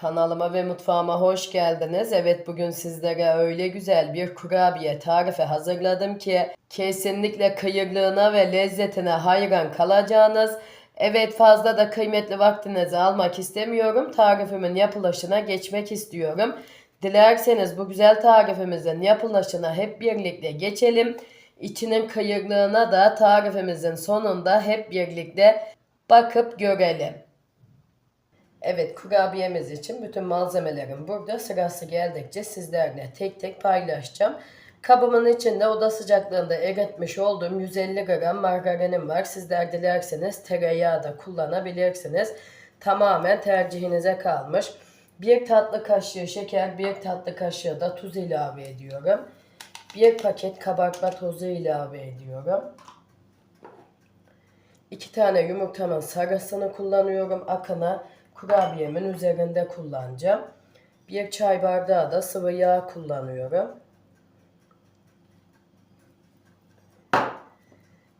Kanalıma ve mutfağıma hoş geldiniz. Evet bugün sizlere öyle güzel bir kurabiye tarifi hazırladım ki kesinlikle kıyırlığına ve lezzetine hayran kalacağınız. Evet fazla da kıymetli vaktinizi almak istemiyorum. Tarifimin yapılışına geçmek istiyorum. Dilerseniz bu güzel tarifimizin yapılışına hep birlikte geçelim. İçinin kıyırlığına da tarifimizin sonunda hep birlikte bakıp görelim. Evet kurabiyemiz için bütün malzemelerim burada. Sırası geldikçe sizlerle tek tek paylaşacağım. Kabımın içinde oda sıcaklığında eritmiş olduğum 150 gram margarinim var. Sizler dilerseniz tereyağı da kullanabilirsiniz. Tamamen tercihinize kalmış. Bir tatlı kaşığı şeker, bir tatlı kaşığı da tuz ilave ediyorum. Bir paket kabartma tozu ilave ediyorum. İki tane yumurtanın sarısını kullanıyorum. Akına kurabiyemin üzerinde kullanacağım. Bir çay bardağı da sıvı yağ kullanıyorum.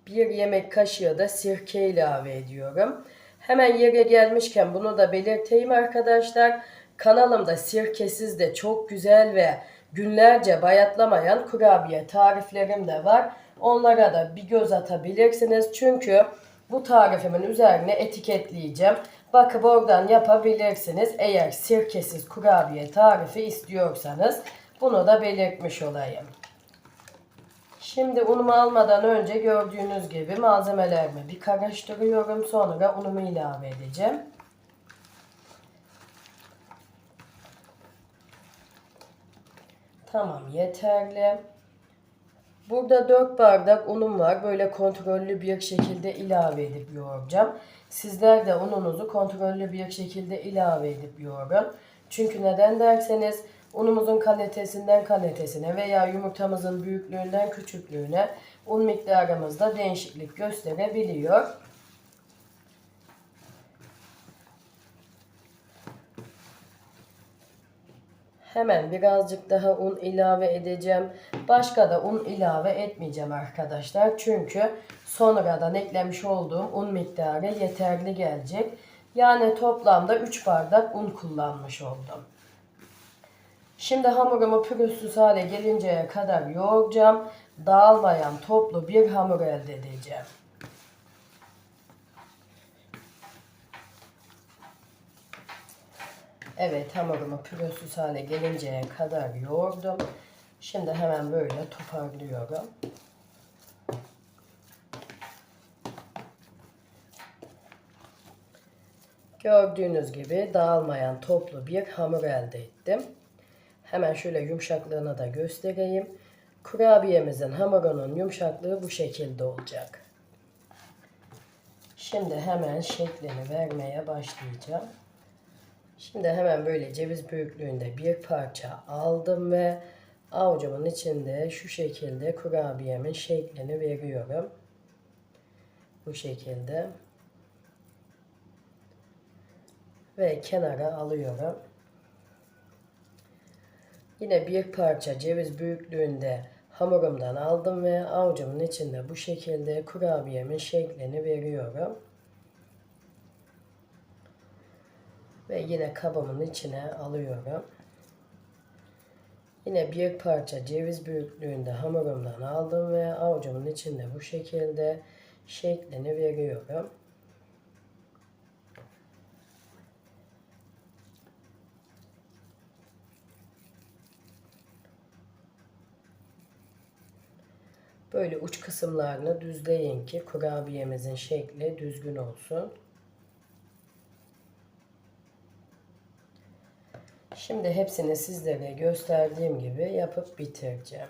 Bir yemek kaşığı da sirke ilave ediyorum. Hemen yere gelmişken bunu da belirteyim arkadaşlar. Kanalımda sirkesiz de çok güzel ve günlerce bayatlamayan kurabiye tariflerim de var. Onlara da bir göz atabilirsiniz. Çünkü bu tarifimin üzerine etiketleyeceğim. Bakıp oradan yapabilirsiniz. Eğer sirkesiz kurabiye tarifi istiyorsanız bunu da belirtmiş olayım. Şimdi unumu almadan önce gördüğünüz gibi malzemelerimi bir karıştırıyorum. Sonra unumu ilave edeceğim. Tamam yeterli. Burada 4 bardak unum var. Böyle kontrollü bir şekilde ilave edip yoğuracağım. Sizler de ununuzu kontrollü bir şekilde ilave edip yoğurun. Çünkü neden derseniz unumuzun kalitesinden kalitesine veya yumurtamızın büyüklüğünden küçüklüğüne un miktarımızda değişiklik gösterebiliyor. Hemen birazcık daha un ilave edeceğim. Başka da un ilave etmeyeceğim arkadaşlar. Çünkü sonradan eklemiş olduğum un miktarı yeterli gelecek. Yani toplamda 3 bardak un kullanmış oldum. Şimdi hamurumu pürüzsüz hale gelinceye kadar yoğuracağım. Dağılmayan toplu bir hamur elde edeceğim. Evet hamurumu pürüzsüz hale gelinceye kadar yoğurdum. Şimdi hemen böyle toparlıyorum. Gördüğünüz gibi dağılmayan toplu bir hamur elde ettim. Hemen şöyle yumuşaklığını da göstereyim. Kurabiyemizin hamurunun yumuşaklığı bu şekilde olacak. Şimdi hemen şeklini vermeye başlayacağım. Şimdi hemen böyle ceviz büyüklüğünde bir parça aldım ve avucumun içinde şu şekilde kurabiyemin şeklini veriyorum. Bu şekilde. Ve kenara alıyorum. Yine bir parça ceviz büyüklüğünde hamurumdan aldım ve avucumun içinde bu şekilde kurabiyemin şeklini veriyorum. Ve yine kabımın içine alıyorum. Yine bir parça ceviz büyüklüğünde hamurumdan aldım ve avucumun içinde bu şekilde şeklini veriyorum. Böyle uç kısımlarını düzleyin ki kurabiyemizin şekli düzgün olsun. Şimdi hepsini sizlere gösterdiğim gibi yapıp bitireceğim.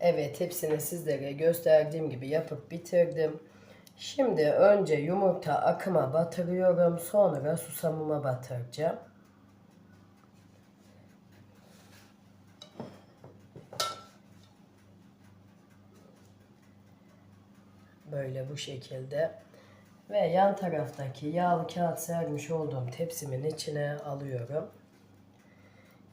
Evet hepsini sizlere gösterdiğim gibi yapıp bitirdim. Şimdi önce yumurta akıma batırıyorum. Sonra susamıma batıracağım. Böyle bu şekilde. Ve yan taraftaki yağlı kağıt sermiş olduğum tepsimin içine alıyorum.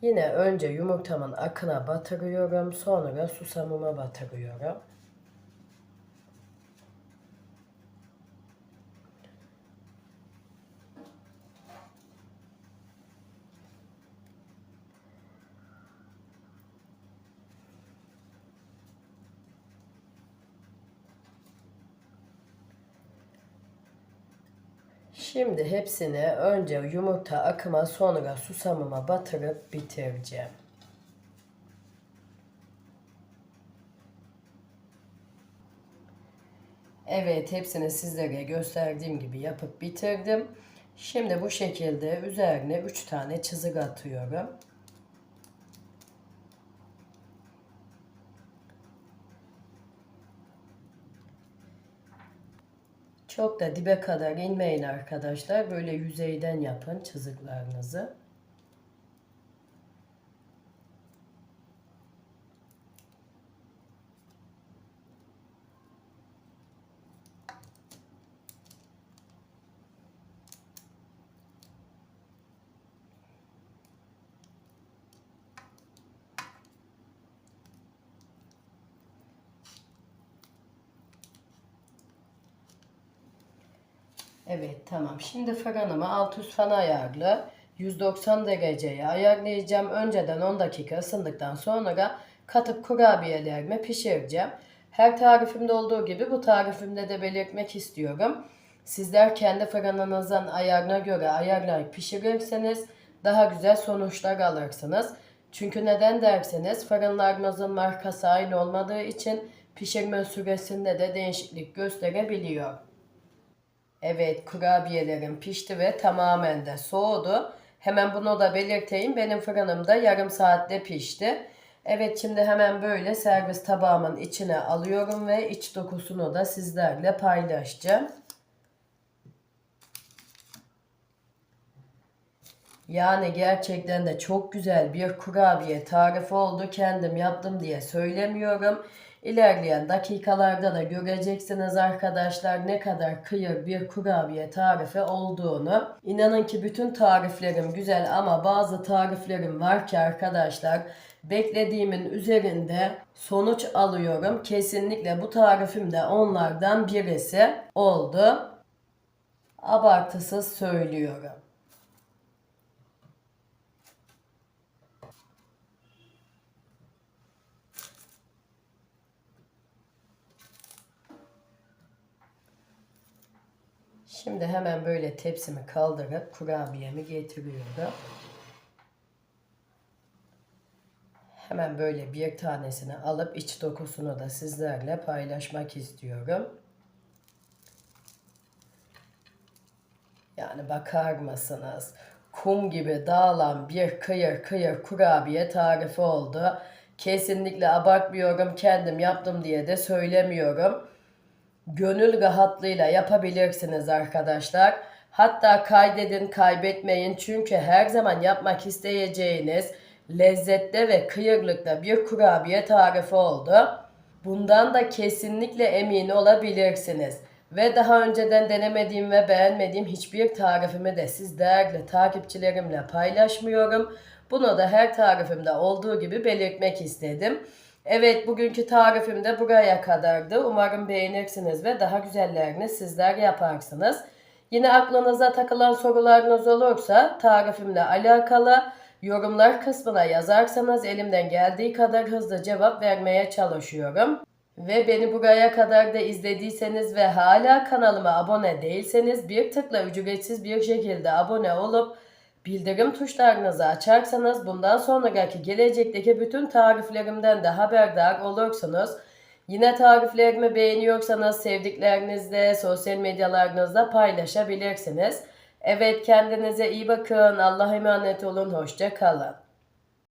Yine önce yumurtamın akına batırıyorum. Sonra susamıma batırıyorum. Şimdi hepsini önce yumurta akıma sonra susamıma batırıp bitireceğim. Evet hepsini sizlere gösterdiğim gibi yapıp bitirdim. Şimdi bu şekilde üzerine 3 tane çizik atıyorum. Çok da dibe kadar inmeyin arkadaşlar. Böyle yüzeyden yapın çiziklerinizi. Evet tamam. Şimdi fırınımı alt üst fan ayarlı 190 dereceye ayarlayacağım. Önceden 10 dakika ısındıktan sonra katıp kurabiyelerimi pişireceğim. Her tarifimde olduğu gibi bu tarifimde de belirtmek istiyorum. Sizler kendi fırınınızın ayarına göre ayarlayıp pişirirseniz daha güzel sonuçlar alırsınız. Çünkü neden derseniz fırınlarımızın markası aynı olmadığı için pişirme süresinde de değişiklik gösterebiliyor. Evet kurabiyelerim pişti ve tamamen de soğudu. Hemen bunu da belirteyim. Benim fırınımda yarım saatte pişti. Evet şimdi hemen böyle servis tabağımın içine alıyorum ve iç dokusunu da sizlerle paylaşacağım. Yani gerçekten de çok güzel bir kurabiye tarifi oldu. Kendim yaptım diye söylemiyorum. İlerleyen dakikalarda da göreceksiniz arkadaşlar ne kadar kıyır bir kurabiye tarifi olduğunu. İnanın ki bütün tariflerim güzel ama bazı tariflerim var ki arkadaşlar beklediğimin üzerinde sonuç alıyorum. Kesinlikle bu tarifim de onlardan birisi oldu. Abartısız söylüyorum. Şimdi hemen böyle tepsimi kaldırıp kurabiyemi getiriyorum. Hemen böyle bir tanesini alıp iç dokusunu da sizlerle paylaşmak istiyorum. Yani bakar mısınız? Kum gibi dağılan bir kıyır kıyır kurabiye tarifi oldu. Kesinlikle abartmıyorum. Kendim yaptım diye de söylemiyorum gönül rahatlığıyla yapabilirsiniz arkadaşlar. Hatta kaydedin, kaybetmeyin çünkü her zaman yapmak isteyeceğiniz lezzette ve kıyırlıkta bir kurabiye tarifi oldu. Bundan da kesinlikle emin olabilirsiniz. Ve daha önceden denemediğim ve beğenmediğim hiçbir tarifimi de siz değerli takipçilerimle paylaşmıyorum. Bunu da her tarifimde olduğu gibi belirtmek istedim. Evet bugünkü tarifim de buraya kadardı. Umarım beğenirsiniz ve daha güzellerini sizler yaparsınız. Yine aklınıza takılan sorularınız olursa tarifimle alakalı yorumlar kısmına yazarsanız elimden geldiği kadar hızlı cevap vermeye çalışıyorum. Ve beni buraya kadar da izlediyseniz ve hala kanalıma abone değilseniz bir tıkla ücretsiz bir şekilde abone olup Bildirim tuşlarınızı açarsanız bundan sonraki gelecekteki bütün tariflerimden de haberdar olursunuz. Yine tariflerimi beğeniyorsanız sevdiklerinizle, sosyal medyalarınızda paylaşabilirsiniz. Evet kendinize iyi bakın. Allah'a emanet olun. Hoşça kalın.